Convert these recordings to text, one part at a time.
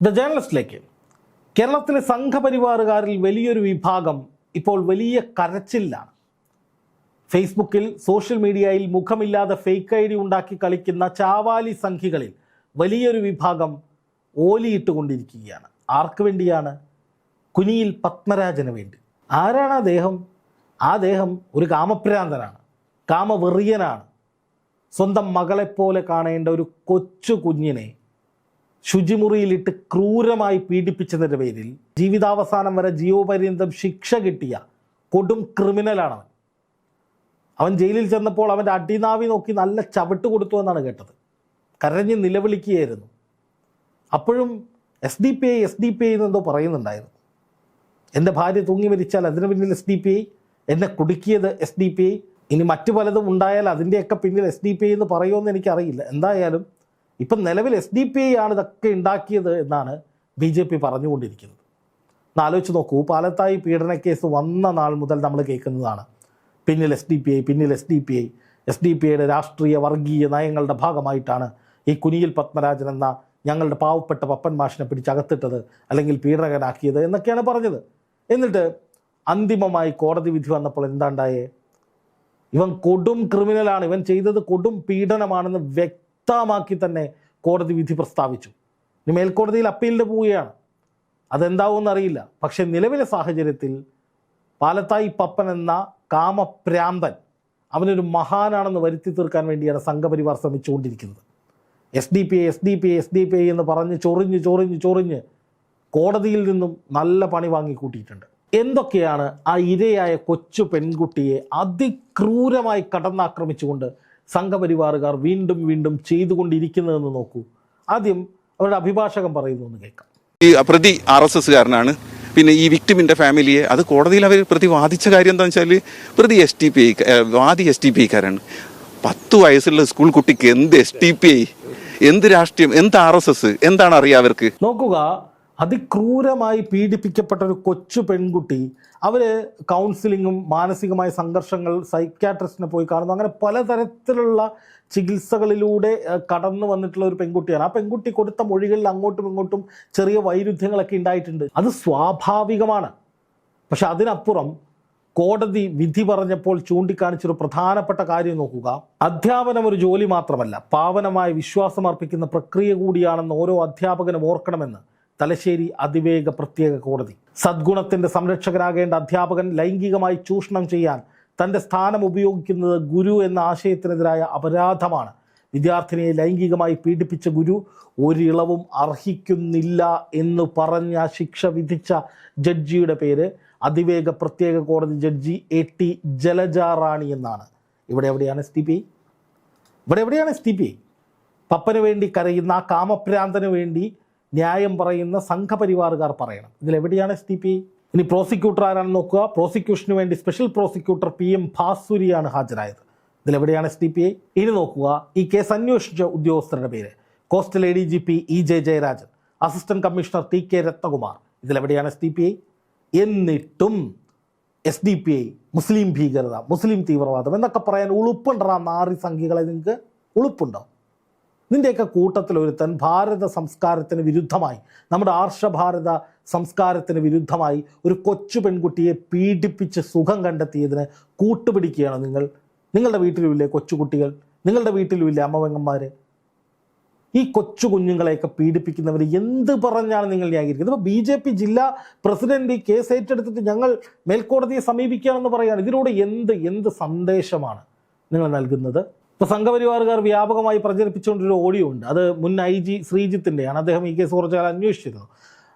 The ജേർണലിസ്റ്റിലേക്ക് കേരളത്തിലെ സംഘപരിവാറുകാരിൽ വലിയൊരു വിഭാഗം ഇപ്പോൾ വലിയ കരച്ചിലാണ്. ഫേസ്ബുക്കിൽ സോഷ്യൽ മീഡിയയിൽ മുഖമില്ലാതെ ഫേക്ക് ഐ ഡി ഉണ്ടാക്കി കളിക്കുന്ന ചാവാലി സംഖ്യകളിൽ വലിയൊരു വിഭാഗം ഓലിയിട്ടുകൊണ്ടിരിക്കുകയാണ്. ആർക്ക് വേണ്ടിയാണ്? കുനിയിൽ പത്മരാജന് വേണ്ടി. ആരാണ് അദ്ദേഹം ആ ദേഹം ഒരു കാമപ്രാന്തനാണ് കാമവെറിയനാണ്. സ്വന്തം മകളെപ്പോലെ കാണേണ്ട ഒരു കൊച്ചു കുഞ്ഞിനെ ശുചിമുറിയിലിട്ട് ക്രൂരമായി പീഡിപ്പിച്ചതിന്റെ പേരിൽ ജീവിതാവസാനം വരെ ജീവപര്യന്തം ശിക്ഷ കിട്ടിയ കൊടും ക്രിമിനലാണ് അവൻ ജയിലിൽ ചെന്നപ്പോൾ അവന്റെ അടിനാവി നോക്കി നല്ല ചവിട്ട് കൊടുത്തു എന്നാണ് കേട്ടത്. കരഞ്ഞ് നിലവിളിക്കുകയായിരുന്നു. അപ്പോഴും S D P I S D P I എന്നെന്തോ പറയുന്നുണ്ടായിരുന്നു. എന്റെ ഭാര്യ തൂങ്ങി മരിച്ചാൽ അതിന് പിന്നിൽ എസ് ഡി പി ഐ എന്നെ കുടുക്കിയത് എസ് ഡി പി ഐ ഇനി മറ്റു പലതും ഉണ്ടായാൽ അതിന്റെയൊക്കെ പിന്നിൽ എസ് ഡി പി ഐ എന്ന് പറയുമെന്ന് എനിക്കറിയില്ല. എന്തായാലും ഇപ്പം നിലവിൽ എസ് ഡി പി ഐ ആണ് ഇതൊക്കെ ഉണ്ടാക്കിയത് എന്നാണ് ബി ജെ പി പറഞ്ഞുകൊണ്ടിരിക്കുന്നത്. എന്നാലോചിച്ച് നോക്കൂ പാലത്തായി പീഡന കേസ് വന്ന നാൾ മുതൽ നമ്മൾ കേൾക്കുന്നതാണ്. പിന്നിൽ എസ് ഡി പി ഐ പിന്നിൽ S D P I S D P ഐയുടെ രാഷ്ട്രീയ വർഗീയ നയങ്ങളുടെ ഭാഗമായിട്ടാണ് ഈ കുനിയിൽ പത്മരാജൻ എന്ന ഞങ്ങളുടെ പാവപ്പെട്ട പപ്പൻ മാഷിനെ പിടിച്ചകത്തിട്ടത് അല്ലെങ്കിൽ പീഡനകനാക്കിയത് എന്നൊക്കെയാണ് പറഞ്ഞത്. എന്നിട്ട് അന്തിമമായി കോടതി വിധി വന്നപ്പോൾ എന്താണ്ടായേ ഇവൻ കൊടും ക്രിമിനലാണ് ഇവൻ ചെയ്തത് കൊടും പീഡനമാണെന്ന് വ്യക്തമാക്കി തന്നെ കോടതി വിധി പ്രസ്താവിച്ചു. ഇനി മേൽക്കോടതിയിൽ അപ്പീലിന് പോവുകയാണ്. അതെന്താവുമെന്ന് അറിയില്ല പക്ഷെ നിലവിലെ സാഹചര്യത്തിൽ പാലത്തായി പപ്പൻ എന്ന കാമപ്രാന്തൻ അവനൊരു മഹാനാണെന്ന് വരുത്തി തീർക്കാൻ വേണ്ടിയാണ് സംഘപരിവാർ ശ്രമിച്ചുകൊണ്ടിരിക്കുന്നത്. S D P I S D P I S D P I എന്ന് പറഞ്ഞ് ചൊറിഞ്ഞ് ചൊറിഞ്ഞ് ചൊറിഞ്ഞ് കോടതിയിൽ നിന്നും നല്ല പണി വാങ്ങിക്കൂട്ടിയിട്ടുണ്ട്. എന്തൊക്കെയാണ് ആ ഇരയായ കൊച്ചു പെൺകുട്ടിയെ അതിക്രൂരമായി കടന്നാക്രമിച്ചുകൊണ്ട് സംഘപരിവാറുകാർ വീണ്ടും വീണ്ടും ചെയ്തുകൊണ്ടിരിക്കുന്നതെന്ന് നോക്കൂ. ആദ്യം അവരുടെ അഭിഭാഷകൻ പറയുന്നു എന്ന് കേൾക്കാം. ഈ പ്രതി ആർ എസ് എസ്സുകാരനാണ്. പിന്നെ ഈ വിക്ടിമിന്റെ ഫാമിലിയെ അത് കോടതിയിൽ അവർ പ്രതി വാദിച്ച കാര്യം എന്താ വെച്ചാൽ പ്രതി എസ് ടി പി ഐ വാദി എസ് ടി പി ഐക്കാരാണ് പത്ത് വയസ്സുള്ള സ്കൂൾ കുട്ടിക്ക് എന്ത് എസ് ടി പി ഐ എന്ത് രാഷ്ട്രീയം? എന്ത് ആർ എസ് എസ്? എന്താണ് അറിയാം അവർക്ക്? നോക്കുക അതിക്രൂരമായി പീഡിപ്പിക്കപ്പെട്ട ഒരു കൊച്ചു പെൺകുട്ടി അവർ കൗൺസിലിങ്ങും മാനസികമായ സംഘർഷങ്ങൾ സൈക്യാട്രിസ്റ്റിനെ പോയി കാണുന്നു. അങ്ങനെ പലതരത്തിലുള്ള ചികിത്സകളിലൂടെ കടന്നു വന്നിട്ടുള്ള ഒരു പെൺകുട്ടിയാണ്. ആ പെൺകുട്ടി കൊടുത്ത മൊഴികളിൽ അങ്ങോട്ടും ഇങ്ങോട്ടും ചെറിയ വൈരുദ്ധ്യങ്ങളൊക്കെ ഉണ്ടായിട്ടുണ്ട്. അത് സ്വാഭാവികമാണ്. പക്ഷെ അതിനപ്പുറം കോടതി വിധി പറഞ്ഞപ്പോൾ ചൂണ്ടിക്കാണിച്ചൊരു പ്രധാനപ്പെട്ട കാര്യം നോക്കുക. അധ്യാപനം ഒരു ജോലി മാത്രമല്ല പാവനമായ വിശ്വാസം അർപ്പിക്കുന്ന പ്രക്രിയ കൂടിയാണെന്ന് ഓരോ അധ്യാപകനും ഓർക്കണമെന്ന്. തലശ്ശേരി അതിവേഗ പ്രത്യേക കോടതി. സദ്ഗുണത്തിന്റെ സംരക്ഷകരാകേണ്ട അധ്യാപകൻ ലൈംഗികമായി ചൂഷണം ചെയ്യാൻ തന്റെ സ്ഥാനം ഉപയോഗിക്കുന്നത് ഗുരു എന്ന ആശയത്തിനെതിരായ അപരാധമാണ്. വിദ്യാർത്ഥിനിയെ ലൈംഗികമായി പീഡിപ്പിച്ച ഗുരു ഒരിളവും അർഹിക്കുന്നില്ല എന്ന് പറഞ്ഞ ശിക്ഷ വിധിച്ച ജഡ്ജിയുടെ പേര് അതിവേഗ പ്രത്യേക കോടതി judge A T Jalaja Rani എന്നാണ്. ഇവിടെ എവിടെയാണ് എസ് ടി പി ഇവിടെ എവിടെയാണ് എസ് ടി പി പപ്പന് വേണ്ടി കരയുന്ന ആ കാമഭ്രാന്തന് വേണ്ടി ന്യായം പറയുന്ന സംഘപരിവാറുകാർ പറയണം. ഇതിലെവിടെയാണ് എസ് ടി പി? ഇനി പ്രോസിക്യൂട്ടർ ആരാണെന്ന് നോക്കുക. പ്രോസിക്യൂഷന് വേണ്ടി സ്പെഷ്യൽ പ്രോസിക്യൂട്ടർ പി എം ഭാസുരിയാണ് ഹാജരായത്. ഇതിലെവിടെയാണ് എസ് ടി പി? ഇനി നോക്കുക. ഈ കേസ് അന്വേഷിച്ച ഉദ്യോഗസ്ഥരുടെ പേര്. Coastal A D G P E J Jayarajan. Assistant commissioner T K Ratnakumar. ഇതിലെവിടെയാണ് S T P? I എന്നിട്ടും എസ് ഡി പി ഐ മുസ്ലിം ഭീകരത മുസ്ലിം തീവ്രവാദം എന്നൊക്കെ പറയാൻ ഉളുപ്പുണ്ടാ നാറി സംഖ്യകളെ നിങ്ങൾക്ക് ഉളുപ്പുണ്ടോ? നിന്റെയൊക്കെ കൂട്ടത്തിൽ ഒരുത്തൻ ഭാരത സംസ്കാരത്തിന് വിരുദ്ധമായി നമ്മുടെ ആർഷഭാരത സംസ്കാരത്തിന് വിരുദ്ധമായി ഒരു കൊച്ചു പെൺകുട്ടിയെ പീഡിപ്പിച്ച് സുഖം കണ്ടെത്തിയതിന് കൂട്ടുപിടിക്കുകയാണ് നിങ്ങൾ. നിങ്ങളുടെ വീട്ടിലുമില്ലേ കൊച്ചുകുട്ടികൾ? നിങ്ങളുടെ വീട്ടിലുമില്ലേ അമ്മവെങ്ങന്മാർ ഈ കൊച്ചു കുഞ്ഞുങ്ങളെയൊക്കെ പീഡിപ്പിക്കുന്നവർ എന്ത് പറഞ്ഞാണ് നിങ്ങൾ ന്യായീകരിക്കുന്നത്? ഇപ്പോൾ ബി ജെ പി ജില്ലാ പ്രസിഡന്റ് ഈ കേസ് ഏറ്റെടുത്തിട്ട് ഞങ്ങൾ മേൽക്കോടതിയെ സമീപിക്കുകയാണെന്ന് പറയുകയാണ്. ഇതിലൂടെ എന്ത് എന്ത് സന്ദേശമാണ് നിങ്ങൾ നൽകുന്നത്? ഇപ്പോൾ സംഘപരിവാറുകാർ വ്യാപകമായി പ്രചരിപ്പിച്ചുകൊണ്ടൊരു ഓഡിയോ ഉണ്ട്. അത് മുൻ ഐ ജി ശ്രീജിത്തിന്റെയാണ് അദ്ദേഹം ഈ കേസ് കുറച്ചു കാലം അന്വേഷിച്ചിരുന്നു.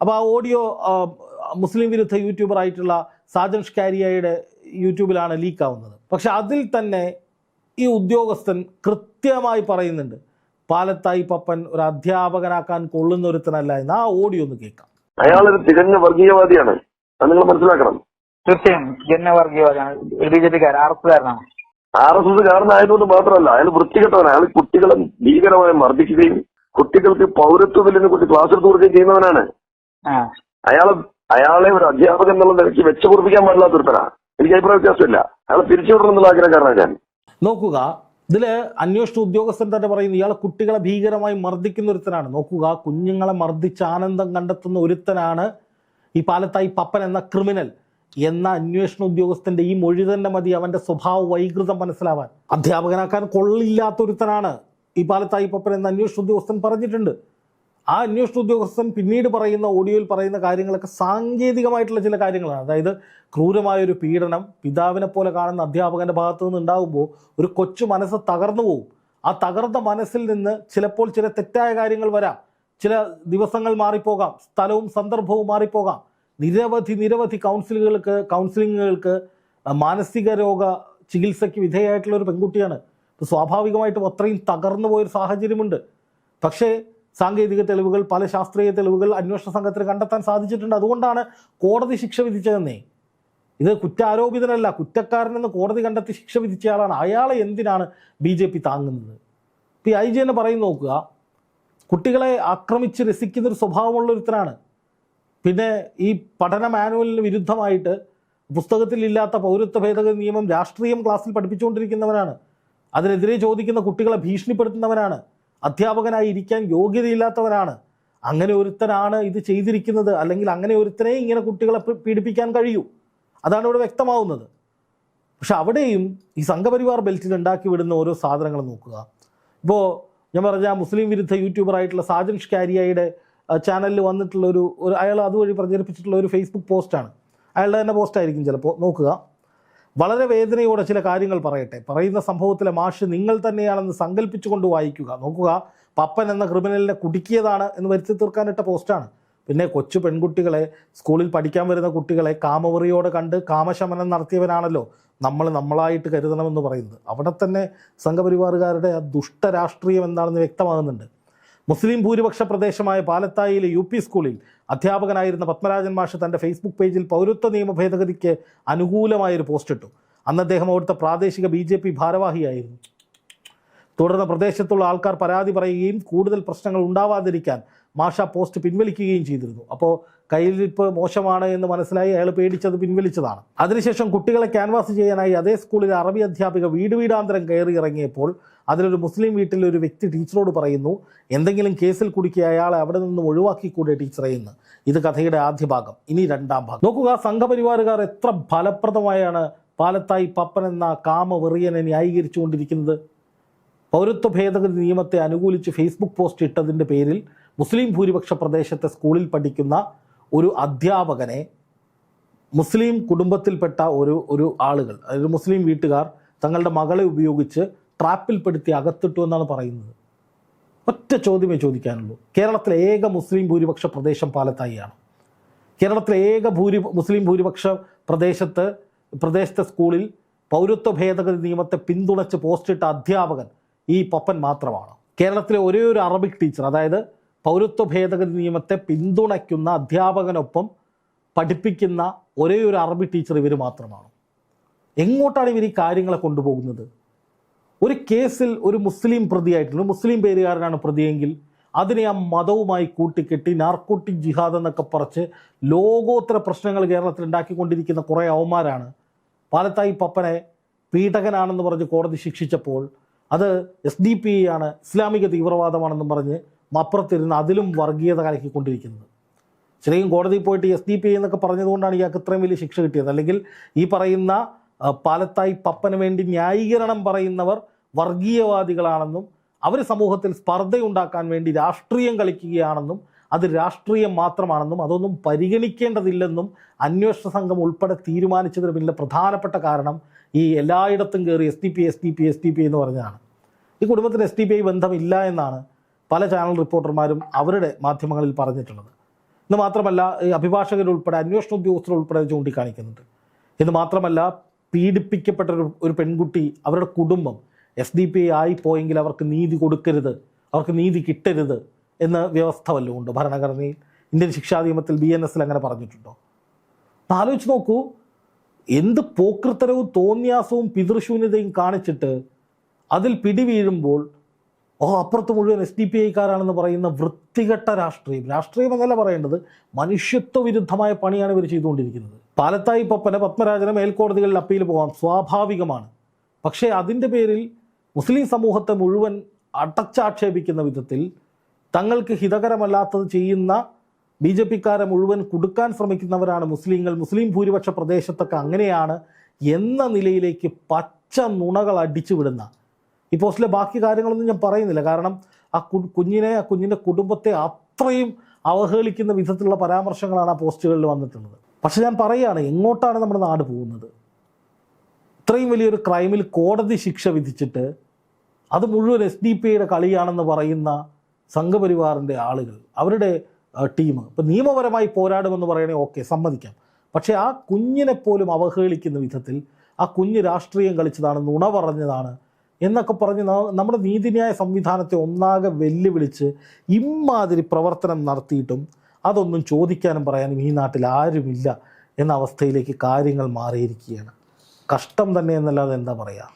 അപ്പോൾ ആ ഓഡിയോ മുസ്ലിം വിരുദ്ധ യൂട്യൂബർ ആയിട്ടുള്ള സാജൻ ഷ്കാരിയയുടെ യൂട്യൂബിലാണ് ലീക്ക് ആവുന്നത്. പക്ഷെ അതിൽ തന്നെ ഈ ഉദ്യോഗസ്ഥൻ കൃത്യമായി പറയുന്നുണ്ട്. പാലത്തായി പപ്പൻ ഒരു അധ്യാപകനാക്കാൻ കൊള്ളുന്ന ഒരുത്തനല്ല എന്ന്. ആ ഓഡിയോ ഒന്ന് കേൾക്കാം. അയാളൊരു തികഞ്ഞ വർഗീയവാദിയാണ്. അത് നിങ്ങൾ മനസ്സിലാക്കണം. തീർച്ചയായും. തികഞ്ഞ വർഗീയവാദിയാണ്. ബി ജെ പിക്കാരൻ ആർ എസ് കാരനാണ് ആർ എസ് എസ് കാരനായതുകൊണ്ട് മാത്രമല്ല അയാൾ വൃത്തികെട്ടവനാണ്. അയാൾ കുട്ടികളെ ഭീകരമായി മർദ്ദിക്കുകയും കുട്ടികൾക്ക് പൗരത്വ ബില്ലിനെ കുട്ടി ക്ലാസ് എടുത്തു കൊടുക്കുകയും ചെയ്യുന്നവനാണ്. അയാളെ അയാളെ ഒരു അധ്യാപകൻ എന്നുള്ള നിലയ്ക്ക് വെച്ചുപൊറിപ്പിക്കാൻ പാടില്ലാത്ത ഒരുത്തരാണ് എനിക്ക് അഭിപ്രായ വ്യത്യാസമില്ല. അയാളെ പിരിച്ചുവിടണം എന്നുള്ള ആഗ്രഹക്കാരനാണ് ഞാൻ. നോക്കുക ഇതിൽ അന്വേഷണ ഉദ്യോഗസ്ഥൻ തന്നെ പറയുന്നു ഇയാൾ കുട്ടികളെ ഭീകരമായി മർദ്ദിക്കുന്ന ഒരുത്തനാണ്. നോക്കുക കുഞ്ഞുങ്ങളെ മർദ്ദിച്ച് ആനന്ദം കണ്ടെത്തുന്ന ഒരുത്തനാണ് ഈ പാലത്തായി പപ്പൻ എന്ന ക്രിമിനൽ. എന്ന അന്വേഷണ ഉദ്യോഗസ്ഥന്റെ ഈ മൊഴി തന്നെ മതി അവന്റെ സ്വഭാവ വൈകൃതം മനസ്സിലാവാൻ. അധ്യാപകനാക്കാൻ കൊള്ളില്ലാത്തൊരുത്തനാണ് ഈ പാലത്തായി പപ്പൻ എന്ന അന്വേഷണ ഉദ്യോഗസ്ഥൻ പറഞ്ഞിട്ടുണ്ട്. ആ അന്വേഷണ ഉദ്യോഗസ്ഥൻ പിന്നീട് പറയുന്ന ഓഡിയോയിൽ പറയുന്ന കാര്യങ്ങളൊക്കെ സാങ്കേതികമായിട്ടുള്ള ചില കാര്യങ്ങളാണ്. അതായത് ക്രൂരമായൊരു പീഡനം പിതാവിനെ പോലെ കാണുന്ന അധ്യാപകന്റെ ഭാഗത്തു നിന്ന് ഉണ്ടാകുമ്പോൾ ഒരു കൊച്ചു മനസ്സ് തകർന്നു പോകും ആ തകർന്ന മനസ്സിൽ നിന്ന് ചിലപ്പോൾ ചില തെറ്റായ കാര്യങ്ങൾ വരാം. ചില ദിവസങ്ങൾ മാറിപ്പോകാം സ്ഥലവും സന്ദർഭവും മാറിപ്പോകാം. നിരവധി നിരവധി കൗൺസിലുകൾക്ക് കൗൺസിലിങ്ങുകൾക്ക് മാനസിക രോഗ ചികിത്സയ്ക്ക് വിധേയമായിട്ടുള്ള ഒരു പെൺകുട്ടിയാണ്. അപ്പോൾ സ്വാഭാവികമായിട്ടും അത്രയും തകർന്നു പോയൊരു സാഹചര്യമുണ്ട്. പക്ഷേ സാങ്കേതിക തെളിവുകൾ പല ശാസ്ത്രീയ തെളിവുകൾ അന്വേഷണ സംഘത്തിന് കണ്ടെത്താൻ സാധിച്ചിട്ടുണ്ട്. അതുകൊണ്ടാണ് കോടതി ശിക്ഷ വിധിച്ചതെന്നേ. ഇത് കുറ്റാരോപിതനല്ല. കുറ്റക്കാരനെന്ന് കോടതി കണ്ടെത്തി ശിക്ഷ വിധിച്ചയാളാണ്. അയാളെ എന്തിനാണ് ബി ജെ പി താങ്ങുന്നത്? ഇപ്പം ഈ ഐ ജി തന്നെ പറയും നോക്കുക. കുട്ടികളെ ആക്രമിച്ച് രസിക്കുന്നൊരു സ്വഭാവമുള്ള ഒരുത്തനാണ്. പിന്നെ ഈ പഠന മാനുവലിന് വിരുദ്ധമായിട്ട് പുസ്തകത്തിലില്ലാത്ത പൗരത്വ ഭേദഗതി നിയമം രാഷ്ട്രീയം ക്ലാസ്സിൽ പഠിപ്പിച്ചുകൊണ്ടിരിക്കുന്നവരാണ്. അതിനെതിരെ ചോദിക്കുന്ന കുട്ടികളെ ഭീഷണിപ്പെടുത്തുന്നവരാണ്. അധ്യാപകനായി ഇരിക്കാൻ യോഗ്യതയില്ലാത്തവരാണ്. അങ്ങനെ ഒരുത്തനാണ് ഇത് ചെയ്തിരിക്കുന്നത്. അല്ലെങ്കിൽ അങ്ങനെ ഒരുത്തനെ ഇങ്ങനെ കുട്ടികളെ പീഡിപ്പിക്കാൻ കഴിയൂ. അതാണ് ഇവിടെ വ്യക്തമാവുന്നത്. പക്ഷെ അവിടെയും ഈ സംഘപരിവാർ ബെൽറ്റിൽ ഉണ്ടാക്കി വിടുന്ന ഓരോ സാധനങ്ങൾ നോക്കുക. ഇപ്പോൾ ഞാൻ പറഞ്ഞ മുസ്ലിം വിരുദ്ധ യൂട്യൂബറായിട്ടുള്ള സാജൻ ഷ്കാരിയയുടെ ചാനലിൽ വന്നിട്ടുള്ള ഒരു ഒരു അയാൾ അതുവഴി പ്രചരിപ്പിച്ചിട്ടുള്ള ഒരു ഫേസ്ബുക്ക് പോസ്റ്റാണ് അയാളുടെ തന്നെ പോസ്റ്റായിരിക്കും ചിലപ്പോൾ നോക്കുക. വളരെ വേദനയോടെ ചില കാര്യങ്ങൾ പറയട്ടെ. പറയുന്ന സംഭവത്തിലെ മാഷ് നിങ്ങൾ തന്നെയാണെന്ന് സങ്കല്പിച്ചുകൊണ്ട് വായിക്കുക. നോക്കുക. പപ്പൻ എന്ന ക്രിമിനലിനെ കുടുക്കിയതാണ് എന്ന് വരുത്തി തീർക്കാനിട്ട പോസ്റ്റാണ് പിന്നെ കൊച്ചു പെൺകുട്ടികളെ സ്കൂളിൽ പഠിക്കാൻ വരുന്ന കുട്ടികളെ കാമവറിയോടെ കണ്ട് കാമശമനം നടത്തിയവനാണല്ലോ നമ്മൾ നമ്മളായിട്ട് കരുതണമെന്ന് പറയുന്നത്. അവിടെ തന്നെ സംഘപരിവാറുകാരുടെ ദുഷ്ടരാഷ്ട്രീയം എന്താണെന്ന് വ്യക്തമാകുന്നുണ്ട്. മുസ്ലിം ഭൂരിപക്ഷ പ്രദേശമായ പാലത്തായിലെ യു പി സ്കൂളിൽ അധ്യാപകനായിരുന്ന പത്മരാജൻ മാഷ് തന്റെ ഫേസ്ബുക്ക് പേജിൽ പൗരത്വ നിയമ ഭേദഗതിക്ക് അനുകൂലമായൊരു പോസ്റ്റ് ഇട്ടു അന്ന് അദ്ദേഹം അവിടുത്തെ പ്രാദേശിക ബി ഭാരവാഹിയായിരുന്നു. തുടർന്ന് പ്രദേശത്തുള്ള ആൾക്കാർ പരാതി പറയുകയും കൂടുതൽ പ്രശ്നങ്ങൾ ഉണ്ടാവാതിരിക്കാൻ മാഷ പോസ്റ്റ് പിൻവലിക്കുകയും ചെയ്തിരുന്നു. അപ്പോൾ കയ്യിലിരിപ്പ് മോശമാണ് എന്ന് മനസ്സിലായി അയാൾ പേടിച്ചത് പിൻവലിച്ചതാണ്. അതിനുശേഷം കുട്ടികളെ ക്യാൻവാസ് ചെയ്യാനായി അതേ സ്കൂളിലെ അറബി അധ്യാപിക വീട് വീടാന്തരം കയറി ഇറങ്ങിയപ്പോൾ അതിലൊരു മുസ്ലിം വീട്ടിൽ ഒരു വ്യക്തി ടീച്ചറോട് പറയുന്നു എന്തെങ്കിലും കേസിൽ കുടുക്കിയ അയാളെ അവിടെ നിന്നും ഒഴിവാക്കിക്കൂടെ ടീച്ചറെ എന്ന്. ഇത് കഥയുടെ ആദ്യ ഭാഗം. ഇനി രണ്ടാം ഭാഗം. നോക്കുക സംഘപരിവാറുകാർ എത്ര ഫലപ്രദമായാണ് പാലത്തായി പപ്പൻ എന്ന കാമവെറിയനെ ന്യായീകരിച്ചുകൊണ്ടിരിക്കുന്നത്. പൗരത്വ ഭേദഗതി നിയമത്തെ അനുകൂലിച്ച് ഫേസ്ബുക്ക് പോസ്റ്റ് ഇട്ടതിന്റെ പേരിൽ മുസ്ലിം ഭൂരിപക്ഷ പ്രദേശത്തെ സ്കൂളിൽ പഠിക്കുന്ന ഒരു അധ്യാപകനെ മുസ്ലിം കുടുംബത്തിൽപ്പെട്ട ഒരു ഒരു ആളുകൾ അതായത് മുസ്ലിം വീട്ടുകാർ തങ്ങളുടെ മകളെ ഉപയോഗിച്ച് ട്രാപ്പിൽപ്പെടുത്തി അകത്തിട്ടു എന്നാണ് പറയുന്നത്. ഒറ്റ ചോദ്യമേ ചോദിക്കാനുള്ളൂ. കേരളത്തിലെ ഏക മുസ്ലിം ഭൂരിപക്ഷ പ്രദേശം പാലത്തായിയാണ്. കേരളത്തിലെ ഏക ഭൂരി മുസ്ലിം ഭൂരിപക്ഷ പ്രദേശത്ത് പ്രദേശത്തെ സ്കൂളിൽ പൗരത്വ ഭേദഗതി നിയമത്തെ പിന്തുണച്ച് പോസ്റ്റിട്ട അധ്യാപകൻ ഈ പപ്പൻ മാത്രമാണ്. കേരളത്തിലെ ഒരേ ഒരു അറബിക് ടീച്ചർ അതായത് പൗരത്വ ഭേദഗതി നിയമത്തെ പിന്തുണയ്ക്കുന്ന അധ്യാപകനൊപ്പം പഠിപ്പിക്കുന്ന ഒരേ ഒരു അറബി ടീച്ചർ ഇവർ മാത്രമാണ്. എങ്ങോട്ടാണ് ഇവർ ഈ കാര്യങ്ങളെ കൊണ്ടുപോകുന്നത്? ഒരു കേസിൽ ഒരു മുസ്ലിം പ്രതിയായിട്ടുള്ള മുസ്ലിം പേരുകാരനാണ് പ്രതിയെങ്കിൽ അതിനെ ആ മതവുമായി കൂട്ടിക്കെട്ടി നാർക്കോട്ടിക് ജിഹാദ് എന്നൊക്കെ പറച്ച് ലോകോത്തര പ്രശ്നങ്ങൾ കേരളത്തിൽ ഉണ്ടാക്കിക്കൊണ്ടിരിക്കുന്ന കുറേ അവന്മാരാണ്. പാലത്തായി പപ്പനെ പീഡകനാണെന്ന് പറഞ്ഞ് കോടതി ശിക്ഷിച്ചപ്പോൾ അത് എസ് ഡി പി ആണ് ഇസ്ലാമിക തീവ്രവാദമാണെന്നും പറഞ്ഞ് അപ്പുറത്തിരുന്ന് അതിലും വർഗീയത കലക്കിക്കൊണ്ടിരിക്കുന്നത്. ശരിക്കും കോടതിയിൽ പോയിട്ട് എസ് ഡി പി എന്നൊക്കെ പറഞ്ഞതുകൊണ്ടാണ് ഇയാൾക്ക് ഇത്രയും വലിയ ശിക്ഷ കിട്ടിയത്. അല്ലെങ്കിൽ ഈ പറയുന്ന പാലത്തായി പപ്പന് വേണ്ടി ന്യായീകരണം പറയുന്നവർ വർഗീയവാദികളാണെന്നും അവർ സമൂഹത്തിൽ സ്പർദ്ധയുണ്ടാക്കാൻ വേണ്ടി രാഷ്ട്രീയം കളിക്കുകയാണെന്നും അത് രാഷ്ട്രീയം മാത്രമാണെന്നും അതൊന്നും പരിഗണിക്കേണ്ടതില്ലെന്നും അന്വേഷണ സംഘം ഉൾപ്പെടെ തീരുമാനിച്ചതിന് പിന്നിലെ പ്രധാനപ്പെട്ട കാരണം ഈ എല്ലായിടത്തും കയറി S T P S T P S T P എന്ന് പറഞ്ഞതാണ്. ഈ കുടുംബത്തിന് എസ് ടി പി ഐ ബന്ധമില്ല എന്നാണ് പല ചാനൽ റിപ്പോർട്ടർമാരും അവരുടെ മാധ്യമങ്ങളിൽ പറഞ്ഞിട്ടുള്ളത്. എന്ന് മാത്രമല്ല ഈ അഭിഭാഷകരുൾപ്പെടെ അന്വേഷണ ഉദ്യോഗസ്ഥർ ഉൾപ്പെടെ ചൂണ്ടിക്കാണിക്കുന്നുണ്ട്. എന്ന് മാത്രമല്ല പീഡിപ്പിക്കപ്പെട്ട ഒരു പെൺകുട്ടി അവരുടെ കുടുംബം എസ് ഡി പി ഐ ആയിപ്പോയെങ്കിൽ അവർക്ക് നീതി കൊടുക്കരുത് അവർക്ക് നീതി കിട്ടരുത് എന്ന വ്യവസ്ഥ വല്ലതും ഉണ്ടോ? ഭരണഘടനയിൽ ഇന്ത്യൻ ശിക്ഷാ നിയമത്തിൽ ബി എൻ എസിൽ അങ്ങനെ പറഞ്ഞിട്ടുണ്ടോ? ആലോചിച്ച് നോക്കൂ. എന്ത് പോക്കൃത്തരവും തോന്നിയാസവും പിതൃശൂന്യതയും കാണിച്ചിട്ട് അതിൽ പിടിവീഴുമ്പോൾ ഓ അപ്പുറത്ത് മുഴുവൻ എസ് ഡി പി ഐക്കാരാണെന്ന് പറയുന്ന വൃത്തികെട്ട രാഷ്ട്രീയം. രാഷ്ട്രീയം എന്നല്ല പറയേണ്ടത് മനുഷ്യത്വ വിരുദ്ധമായ പണിയാണ് ഇവർ ചെയ്തുകൊണ്ടിരിക്കുന്നത്. പാലത്തായി പപ്പന പത്മരാജനെ മേൽക്കോടതികളിൽ അപ്പീൽ പോകാം. സ്വാഭാവികമാണ്. പക്ഷേ അതിന്റെ പേരിൽ മുസ്ലിം സമൂഹത്തെ മുഴുവൻ അടച്ചാക്ഷേപിക്കുന്ന വിധത്തിൽ തങ്ങൾക്ക് ഹിതകരമല്ലാത്തത് ചെയ്യുന്ന ബി ജെ പിക്കാരെ മുഴുവൻ കുടുക്കാൻ ശ്രമിക്കുന്നവരാണ് മുസ്ലിങ്ങൾ. മുസ്ലിം ഭൂരിപക്ഷ പ്രദേശത്തൊക്കെ അങ്ങനെയാണ് എന്ന നിലയിലേക്ക് പച്ച നുണകൾ അടിച്ചു വിടുന്ന. ഈ പോസ്റ്റിലെ ബാക്കി കാര്യങ്ങളൊന്നും ഞാൻ പറയുന്നില്ല. കാരണം ആ കുഞ്ഞിനെ ആ കുഞ്ഞിന്റെ കുടുംബത്തെ അത്രയും അവഹേളിക്കുന്ന വിധത്തിലുള്ള പരാമർശങ്ങളാണ് ആ പോസ്റ്റുകളിൽ വന്നിട്ടുള്ളത്. പക്ഷെ ഞാൻ പറയുകയാണ് എങ്ങോട്ടാണ് നമ്മുടെ നാട് പോകുന്നത്? ഇത്രയും വലിയൊരു ക്രൈമിൽ കോടതി ശിക്ഷ വിധിച്ചിട്ട് അത് മുഴുവൻ എസ് ഡി പി ഐയുടെ കളിയാണെന്ന് പറയുന്ന സംഘപരിവാറിന്റെ ആളുകൾ അവരുടെ ടീം. ഇപ്പം നിയമപരമായി പോരാടുമെന്ന് പറയണേ ഓക്കെ സമ്മതിക്കാം. പക്ഷേ ആ കുഞ്ഞിനെ പോലും അവഹേളിക്കുന്ന വിധത്തിൽ ആ കുഞ്ഞ് രാഷ്ട്രീയം കളിച്ചതാണ് നുണ പറഞ്ഞതാണ് എന്നൊക്കെ പറഞ്ഞ് നമ്മുടെ നീതിന്യായ സംവിധാനത്തെ ഒന്നാകെ വെല്ലുവിളിച്ച് ഇമ്മാതിരി പ്രവർത്തനം നടത്തിയിട്ടും അതൊന്നും ചോദിക്കാനും പറയാനും ഈ നാട്ടിൽ ആരുമില്ല എന്ന അവസ്ഥയിലേക്ക് കാര്യങ്ങൾ മാറിയിരിക്കുകയാണ്. കഷ്ടം തന്നെ എന്നല്ലാതെ എന്താ പറയുക